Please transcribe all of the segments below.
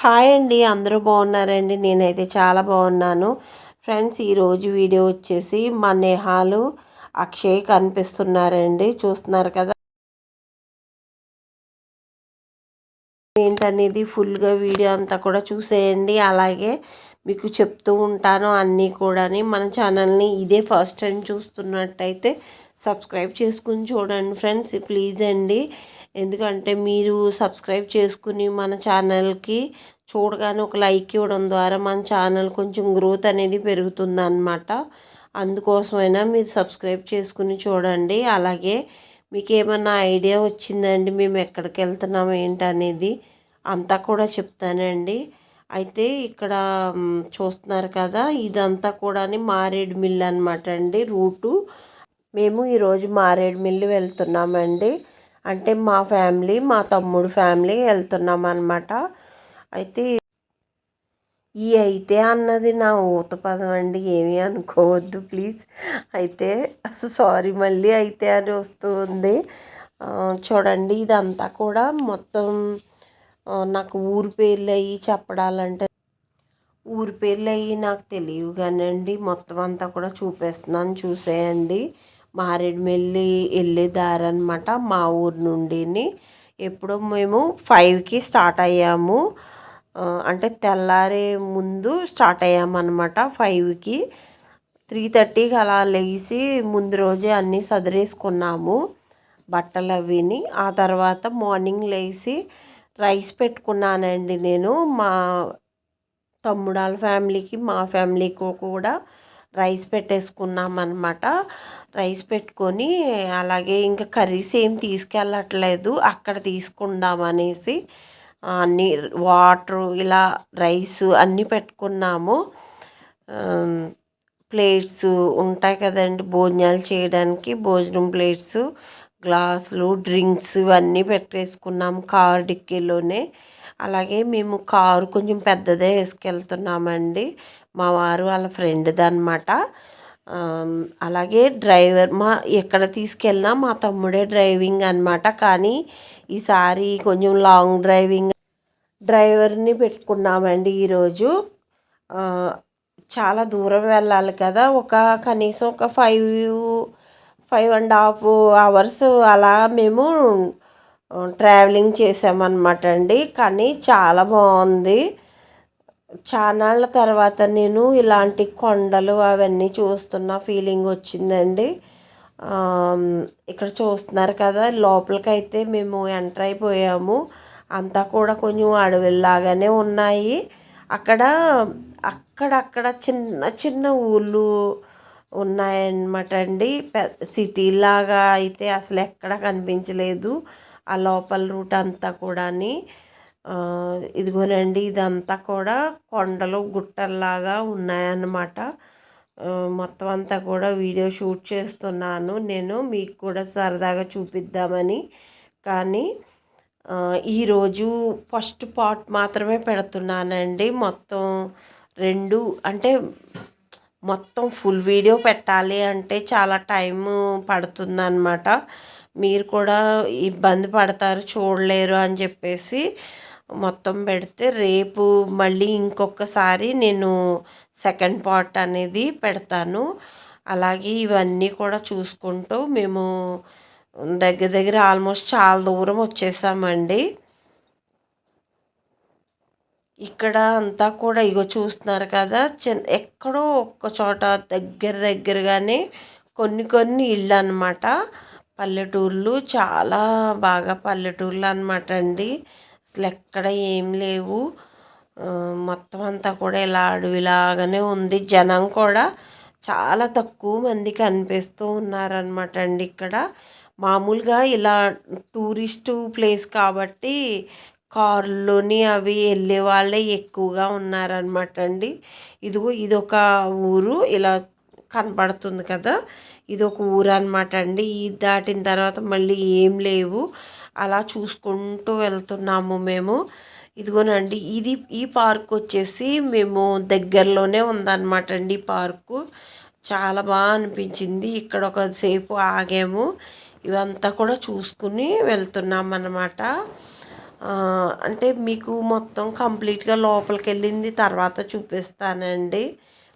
Hi అండి అందరూ బాగున్నారండి? నేనైతే చాలా బాగున్నాను. ఫ్రెండ్స్ ఈరోజు వీడియో వచ్చేసి మా నేహాలు అక్షయ్ కనిపిస్తున్నారండి. చూస్తున్నారు కదా? ఏంటనేది ఫుల్గా వీడియో అంతా కూడా చూసేయండి. అలాగే మీకు చెప్తూ ఉంటాను అన్నీ కూడా మన ఛానల్ని ఇదే ఫస్ట్ టైం చూస్తున్నట్టయితే సబ్స్క్రైబ్ చేసుకుని చూడండి ఫ్రెండ్స్ ప్లీజ్ అండి. ఎందుకంటే మీరు సబ్స్క్రైబ్ చేసుకుని మన ఛానల్కి చూడగానే ఒక లైక్ ఇవ్వడం ద్వారా మన ఛానల్ కొంచెం గ్రోత్ అనేది పెరుగుతుంది అన్నమాట అందుకోసమైనా మీరు సబ్స్క్రైబ్ చేసుకుని చూడండి. అలాగే మీకు ఏమన్నా ఐడియా వచ్చిందండి మేము ఎక్కడికి వెళ్తున్నాం ఏంటనేది అంతా కూడా చెప్తానండి. అయితే ఇక్కడ చూస్తున్నారు కదా ఇదంతా కూడా మారేడు మిల్ అనమాట అండి రూటు. మేము ఈరోజు మారేడు మిల్లు వెళ్తున్నామండి. అంటే మా ఫ్యామిలీ మా తమ్ముడు ఫ్యామిలీ వెళ్తున్నాం అనమాట అయితే ఈ అయితే అన్నది నా ఊత పదం అండి ఏమీ అనుకోవద్దు ప్లీజ్. అయితే సారీ మళ్ళీ అయితే అని వస్తుంది చూడండి ఇదంతా కూడా మొత్తం నాకు ఊరి పేర్లు అవి చెప్పడాలంటే ఊరి పేర్లు అవి నాకు తెలియవు కానండి మొత్తం అంతా కూడా చూపిస్తున్నాను చూసేయండి. మారేడుమిల్లి వెళ్ళే దారి అనమాట మా ఊరు నుండిని. ఎప్పుడో మేము ఫైవ్కి స్టార్ట్ అయ్యాము. అంటే తెల్లారే ముందు స్టార్ట్ అయ్యామన్నమాట ఫైవ్కి. త్రీ థర్టీకి అలా లేచి ముందు రోజే అన్నీ సదిరేసుకున్నాము బట్టలు అవిని ఆ తర్వాత మార్నింగ్ లేచి రైస్ పెట్టుకున్నానండి నేను. మా తమ్ముడాల ఫ్యామిలీకి మా ఫ్యామిలీకి కూడా రైస్ పెట్టేసుకున్నాం అనమాట రైస్ పెట్టుకొని అలాగే ఇంకా కర్రీస్ ఏం తీసుకెళ్ళట్లేదు అక్కడ తీసుకుందాం అనేసి అన్నీ వాటర్ ఇలా రైస్ అన్నీ పెట్టుకున్నాము. ప్లేట్స్ ఉంటాయి కదండి భోజనాలు చేయడానికి భోజనం ప్లేట్స్. గ్లాసులు డ్రింక్స్ ఇవన్నీ పెట్టేసుకున్నాము కార్ డిక్కీలోనే అలాగే మేము కారు కొంచెం పెద్దదే వేసుకెళ్తున్నామండి. మా వారు వాళ్ళ ఫ్రెండ్ది అనమాట అలాగే డ్రైవర్ మా ఎక్కడ తీసుకెళ్ళినా మా తమ్ముడే డ్రైవింగ్ అనమాట కానీ ఈసారి కొంచెం లాంగ్ డ్రైవింగ్ డ్రైవర్ని పెట్టుకున్నామండి ఈరోజు. చాలా దూరం వెళ్ళాలి కదా. ఒక కనీసం ఒక five five and half hours అలా మేము ట్రావెలింగ్ చేసామన్నమాట అండి. కానీ చాలా బాగుంది. చానాళ్ళ తర్వాత నేను ఇలాంటి కొండలు అవన్నీ చూస్తున్న ఫీలింగ్ వచ్చిందండి. ఇక్కడ చూస్తున్నారు కదా లోపలికైతే మేము ఎంటర్ అయిపోయాము. అంతా కూడా కొంచెం అడవిలాగానే ఉన్నాయి. అక్కడ అక్కడక్కడ చిన్న చిన్న ఊళ్ళు ఉన్నాయన్నమాట అండి. సిటీలాగా అయితే అసలు ఎక్కడ కనిపించలేదు. ఆ లోపల రూట్ అంతా కూడాని. ఇదిగోనండి ఇదంతా కూడా కొండలు గుట్టల్లాగా ఉన్నాయన్నమాట. మొత్తం అంతా కూడా వీడియో షూట్ చేస్తున్నాను. నేను మీకు కూడా సరదాగా చూపిద్దామని. కానీ ఈరోజు ఫస్ట్ పార్ట్ మాత్రమే పెడుతున్నానండి. మొత్తం రెండు అంటే మొత్తం ఫుల్ వీడియో పెట్టాలి అంటే చాలా టైం పడుతుందన్నమాట. మీరు కూడా ఇబ్బంది పడతారు చూడలేరు అని చెప్పేసి మొత్తం పెడితే రేపు మళ్ళీ ఇంకొకసారి నేను సెకండ్ పార్ట్ అనేది పెడతాను. అలాగే ఇవన్నీ కూడా చూసుకుంటూ మేము దగ్గర దగ్గర ఆల్మోస్ట్ చాలా దూరం వచ్చేసామండి. ఇక్కడ అంతా కూడా ఇగో చూస్తున్నారు కదా చిన్న ఎక్కడో ఒక్క చోట దగ్గర దగ్గరగానే కొన్ని కొన్ని ఇళ్ళు అనమాట పల్లెటూర్లు చాలా బాగా పల్లెటూర్లు అనమాట అండి. అసలు ఎక్కడ ఏం లేవు. మొత్తం అంతా కూడా ఇలా అడవిలాగానే ఉంది. జనం కూడా చాలా తక్కువ మంది కనిపిస్తూ ఉన్నారనమాట అండి ఇక్కడ. మామూలుగా ఇలా టూరిస్టు ప్లేస్ కాబట్టి కార్లోని అవి వెళ్ళే వాళ్ళే ఎక్కువగా ఉన్నారనమాట అండి. ఇదిగో ఇదొక ఊరు. ఇలా కనపడుతుంది కదా. ఇది ఒక ఊరు అనమాట అండి. ఇది దాటిన తర్వాత మళ్ళీ ఏం లేవు. అలా చూసుకుంటూ వెళ్తున్నాము మేము. ఇదిగోనండి ఇది ఈ పార్క్ వచ్చేసి మేము దగ్గరలోనే ఉందన్నమాట అండి ఈ పార్కు. చాలా బాగా అనిపించింది. ఇక్కడ ఒకసేపు ఆగాము. ఇవంతా కూడా చూసుకుని వెళ్తున్నాం అన్నమాట అంటే మీకు మొత్తం కంప్లీట్గా లోపలికి వెళ్ళింది తర్వాత చూపిస్తానండి.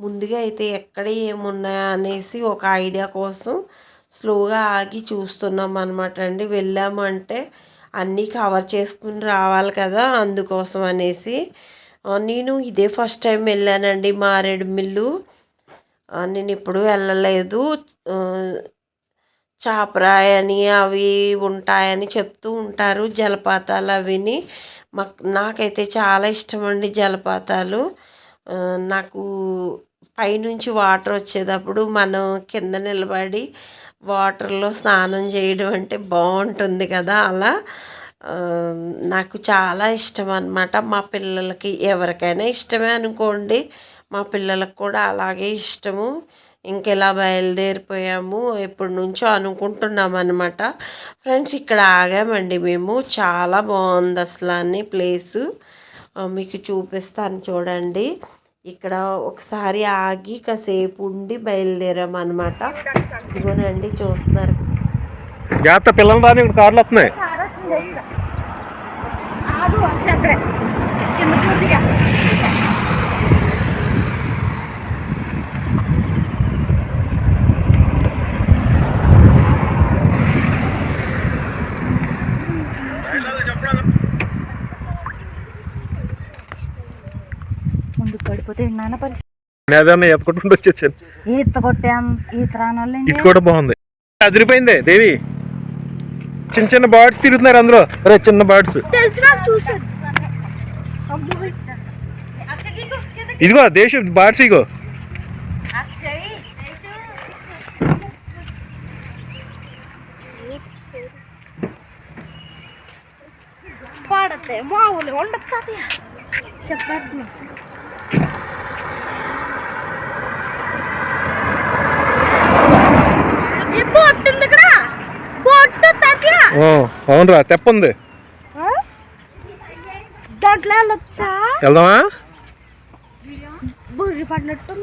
ముందుగా అయితే ఎక్కడ ఏమున్నాయా అనేసి ఒక ఐడియా కోసం స్లోగా ఆగి చూస్తున్నాం అనమాట అండి. వెళ్ళామంటే అన్నీ కవర్ చేసుకుని రావాలి కదా అందుకోసం అనేసి. నేను ఇదే ఫస్ట్ టైం వెళ్ళానండి మారేడుమిల్లు నేను ఎప్పుడు వెళ్ళలేదు. చాపరాయని అవి ఉంటాయని చెప్తూ ఉంటారు జలపాతాలు అవిని. మాకు నాకైతే చాలా ఇష్టం అండి జలపాతాలు నాకు పైనుంచి వాటర్ వచ్చేటప్పుడు మనం కింద నిలబడి వాటర్లో స్నానం చేయడం అంటే బాగుంటుంది కదా అలా. నాకు చాలా ఇష్టం అన్నమాట మా పిల్లలకి ఎవరికైనా ఇష్టమే అనుకోండి. మా పిల్లలకు కూడా అలాగే ఇష్టము. ఇంకెలా బయలుదేరిపోయాము ఎప్పటి నుంచో అనుకుంటున్నాం అనమాట ఫ్రెండ్స్ ఇక్కడ ఆగామండి మేము. చాలా బాగుంది అసలు అని ప్లేసు. మీకు చూపిస్తాను చూడండి. ఇక్కడ ఒకసారి ఆగి కాసేపు ఉండి బయలుదేరామన్నమాట. ఇదిగోనండి చూస్తున్నారు. జాగ్రత్త పిల్లలు రాని ఇక్కడ కార్లు వస్తున్నాయి. కింద ముందు పడిపోతే నాన్న పరిస్థితి వచ్చేసాను ఈత కొట్టాం ఈత రాని వాళ్ళు ఇటు కూడా బాగుంది. అదిరిపోయింది దేవి? చిన్న చిన్న బర్డ్స్ తిరుగుతున్నారు అందులో. అరే చిన్న బర్డ్స్ ఇదిగో దేశ బర్డ్స్ ఇగో పాడతే మామూలు ఉండదు చెప్పద్దు బొట్టు ఉంది ఇక్కడ బొట్టు తగ్గ ఆ, అవునురా తెప్పుంది దాంట్లో వెళ్ళొచ్చా వెళ్దామా? బుర్రి పడినట్టు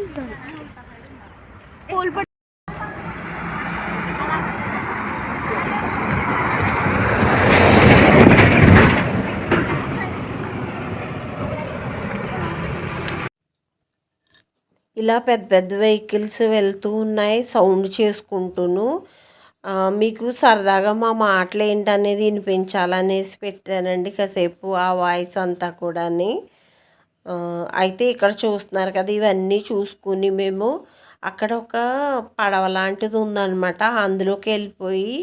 ఇలా పెద్ద పెద్ద వెహికల్స్ వెళ్తూ ఉన్నాయి సౌండ్ చేసుకుంటూను. మీకు సరదాగా మా మాటలు ఏంటనేది వినిపించాలనేసి పెట్టానండి కాసేపు ఆ వాయిస్ అంతా కూడాని. అయితే ఇక్కడ చూస్తున్నారు కదా ఇవన్నీ చూసుకుని మేము అక్కడ ఒక పడవ లాంటిది ఉందన్నమాట. అందులోకి వెళ్ళిపోయి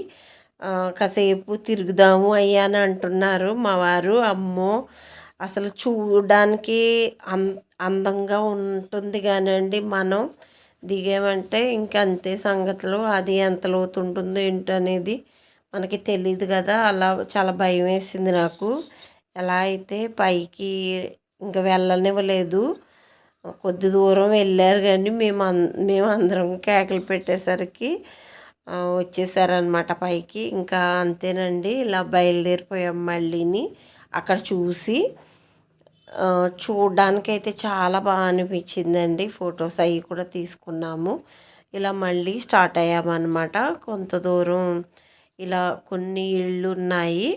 కాసేపు తిరుగుదాము అయ్యా అని అంటున్నారు మా వారు. అమ్మో! అసలు చూడడానికి అం అందంగా ఉంటుంది కానండి మనం. దిగామంటే ఇంక అంతే సంగతులు. అది ఎంత లోతు ఉంటుందో ఏంటనేది మనకి తెలియదు కదా. అలా చాలా భయం వేసింది నాకు. ఎలా అయితే పైకి ఇంకా వెళ్ళనివ్వలేదు. కొద్ది దూరం వెళ్ళారు కానీ మేము మేము అందరం కేకలు పెట్టేసరికి వచ్చేసారనమాట పైకి. ఇంకా అంతేనండి. ఇలా బయలుదేరిపోయాం మళ్ళీని అక్కడ చూసి. చూడ్డానికైతే చాలా బాగా అనిపించిందండి. ఫొటోస్ అవి కూడా తీసుకున్నాము. ఇలా మళ్ళీ స్టార్ట్ అయ్యామన్నమాట. కొంత దూరం ఇలా కొన్ని ఇళ్ళు ఉన్నాయి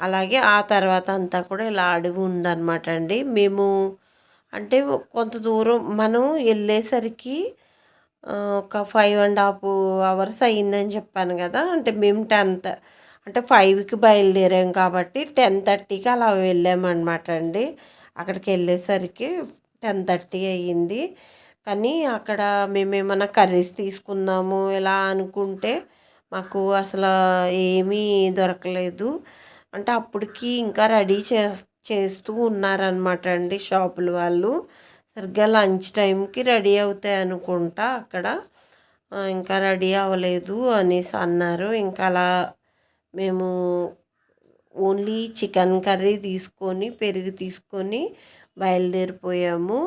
అలాగే ఆ తర్వాత అంతా కూడా ఇలా అడవి ఉందన్నమాట అండి. మేము అంటే కొంత దూరం మనం వెళ్ళేసరికి ఒక ఫైవ్ అండ్ హాఫ్ అవర్స్ అయ్యిందని చెప్పాను కదా. అంటే మేము టెన్త్ అంటే ఫైవ్కి బయలుదేరాం కాబట్టి టెన్ థర్టీకి అలా వెళ్ళామన్నమాట అండి. అక్కడికి వెళ్ళేసరికి టెన్ థర్టీ అయ్యింది. కానీ అక్కడ మేము ఏమైనా కర్రీస్ తీసుకుందాము ఇలా అనుకుంటే మాకు అసలు ఏమీ దొరకలేదు. అంటే అప్పటికి ఇంకా రెడీ చే చేస్తూ ఉన్నారనమాట అండి షాపుల వాళ్ళు. సరిగ్గా లంచ్ టైంకి రెడీ అవుతాయి అనుకుంటా అక్కడ. ఇంకా రెడీ అవ్వలేదు అనేసి అన్నారు. ఇంకా అలా మేము ఓన్లీ చికెన్ కర్రీ తీసుకొని పెరుగు తీసుకొని బయలుదేరిపోయాము.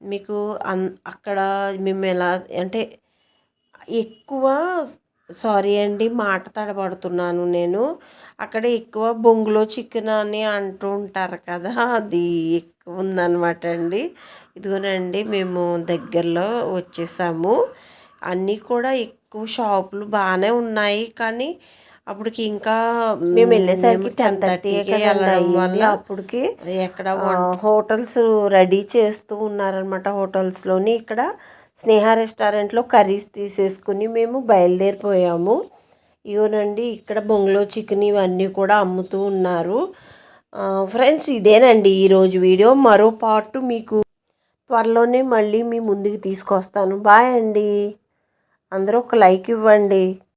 మీకు అన్ అక్కడ మేము ఎలా అంటే ఎక్కువ సారీ అండి మాట తడబడుతున్నాను నేను. అక్కడ ఎక్కువ బొంగులో చికెన్ అని అంటూ ఉంటారు కదా అది ఎక్కువ ఉందన్నమాట అండి. ఇదిగోనండి మేము దగ్గరలో వచ్చేసాము. అన్నీ కూడా ఎక్కువ షాపులు బాగానే ఉన్నాయి కానీ అప్పటికి ఇంకా మేము వెళ్ళేసరికి టెన్ 10:30 థర్టీకి కదండి వెళ్ళడం. వల్ల అప్పటికి ఎక్కడ హోటల్స్ రెడీ చేస్తూ ఉన్నారనమాట హోటల్స్లోని. ఇక్కడ స్నేహ రెస్టారెంట్లో కర్రీస్ తీసేసుకుని మేము బయలుదేరిపోయాము. ఇవనండి ఇక్కడ బొంగులో చికెన్ ఇవన్నీ కూడా అమ్ముతూ ఉన్నారు. ఫ్రెండ్స్ ఇదేనండి ఈరోజు వీడియో. మరో పార్ట్ మీకు త్వరలోనే మళ్ళీ మీ ముందుకు తీసుకొస్తాను. బాయ్ అండి. అందరూ ఒక లైక్ ఇవ్వండి.